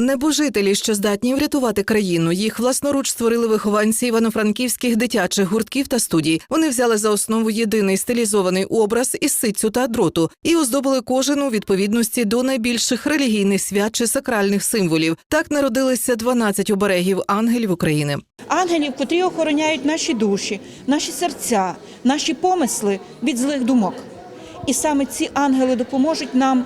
Небожителі, що здатні врятувати країну, їх власноруч створили вихованці івано-франківських дитячих гуртків та студій. Вони взяли за основу єдиний стилізований образ із ситцю та дроту і оздобили кожен у відповідності до найбільших релігійних свят чи сакральних символів. Так народилися 12 оберегів ангелів України. ангелів, котрі охороняють наші душі, наші серця, наші помисли від злих думок. І саме ці ангели допоможуть нам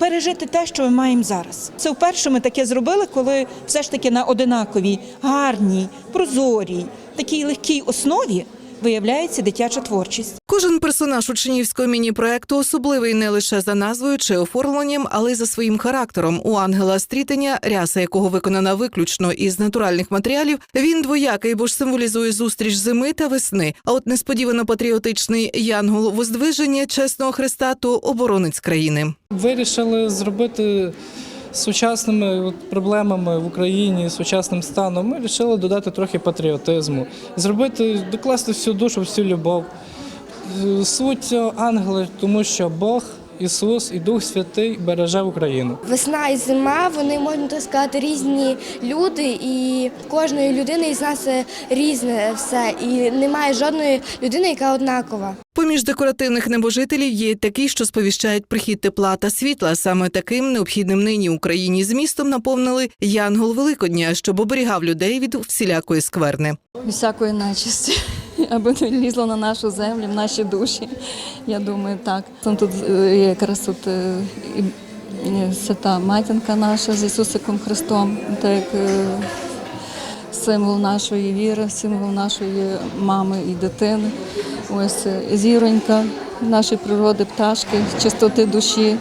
пережити те, що ми маємо зараз. Це вперше ми таке зробили, коли все ж таки на одинаковій, гарній, прозорій, такій легкій основі виявляється дитяча творчість. Кожен персонаж учнівського міні-проекту особливий не лише за назвою чи оформленням, але й за своїм характером. У ангела стрітення, ряса якого виконана виключно із натуральних матеріалів, він двоякий, бо ж символізує зустріч зими та весни. А от несподівано патріотичний янгол воздвиження чесного Христа то оборонець країни. Вирішили зробити сучасними проблемами в Україні, сучасним станом. Ми вирішили додати трохи патріотизму, зробити, докласти всю душу, всю любов. Е, Суть ангели, ангела, тому що Бог, Ісус і Дух Святий береже Україну. Весна і зима, вони можна так сказати різні люди, і кожної людини із нас е, різне все. І немає жодної людини, яка однакова. Поміж декоративних небожителів є такі, що сповіщають прихід тепла та світла. Саме таким необхідним нині Україні змістом наповнили Янгол Великодня, щоб оберігав людей від всілякої скверни. всякої нечисті, аби не лізло на нашу землю, в наші душі. Я думаю, так. Там тут е, якраз тут е, і е, свята матінка наша з Ісусиком Христом, так як символ нашої віри, символ нашої мами і дитини. Ось зіронька нашої природи, пташки, чистоти душі,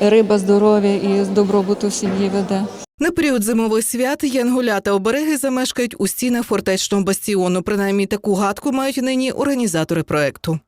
риба здоров'я і добробуту сім'ї веде. На період зимових свят янголя та обереги замешкають у стінах фортечного бастіону. Принаймні таку гадку мають нині організатори проекту.